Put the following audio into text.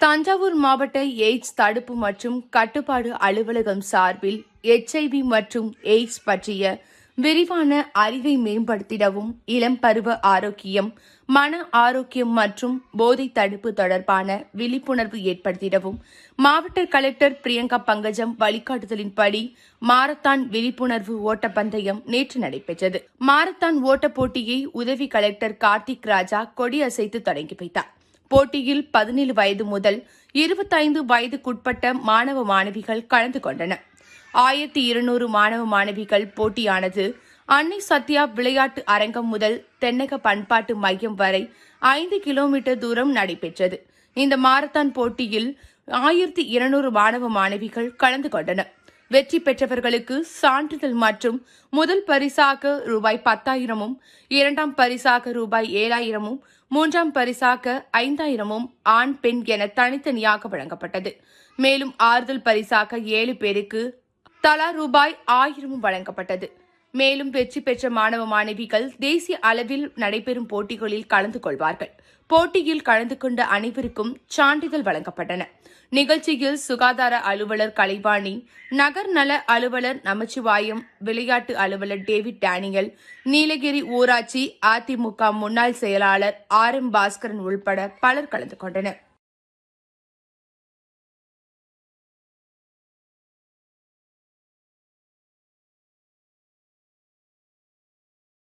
தஞ்சாவூர் மாவட்ட எய்ட்ஸ் தடுப்பு மற்றும் கட்டுப்பாடு அலுவலகம் சார்பில் எச்ஐவி மற்றும் எய்ட்ஸ் பற்றிய விரிவான அறிவை மேம்படுத்திடவும் இளம் பருவ ஆரோக்கியம் மன ஆரோக்கியம் மற்றும் போதை தடுப்பு தொடர்பான விழிப்புணர்வு ஏற்படுத்திடவும் மாவட்ட கலெக்டர் பிரியங்கா பங்கஜம் வழிகாட்டுதலின்படி மாரத்தான் விழிப்புணர்வு ஓட்டப்பந்தயம் நேற்று நடைபெற்றது. மாரத்தான் ஓட்டப் போட்டியை உதவி கலெக்டர் கார்த்திக் ராஜா கொடியசைத்து தொடங்கி வைத்தார். போட்டியில் பதினேழு வயது முதல் இருபத்தைந்து வயதுக்குட்பட்ட மாணவ மாணவிகள் கலந்து கொண்டனர் ஆயிரத்தி இருநூறு மாணவ மாணவிகள் போட்டியானது அன்னை சத்யா விளையாட்டு அரங்கம் முதல் தென்னக பண்பாட்டு மையம் வரை ஐந்து கிலோமீட்டர் தூரம் நடைபெற்றது. இந்த மாரத்தான் போட்டியில் ஆயிரத்தி இருநூறு மாணவ மாணவிகள் கலந்து கொண்டனர். வெற்றி பெற்றவர்களுக்கு சான்றிதழ் மற்றும் முதல் பரிசாக ரூபாய் பத்தாயிரமும் இரண்டாம் பரிசாக ரூபாய் ஏழாயிரமும் மூன்றாம் பரிசாக ஐந்தாயிரமும் ஆண் பெண் என தனித்தனியாக வழங்கப்பட்டது. மேலும் ஆறுதல் பரிசாக ஏழு பேருக்கு தலா ரூபாய் ஆயிரமும் வழங்கப்பட்டது. மேலும் வெற்றி பெற்ற மாணவ மாணவிகள் தேசிய அளவில் நடைபெறும் போட்டிகளில் கலந்து கொள்வார்கள். போட்டியில் கலந்து கொண்ட அனைவருக்கும் சான்றிதழ் வழங்கப்பட்டன. நிகழ்ச்சியில் சுகாதார அலுவலர் கலைவாணி நகர் நல அலுவலர் நமச்சிவாயம் விளையாட்டு அலுவலர் டேவிட் டேனியல் நீலகிரி ஊராட்சி அதிமுக முன்னாள் செயலாளர் ஆர் எம் பாஸ்கரன் உள்பட பலர் கலந்து கொண்டனா்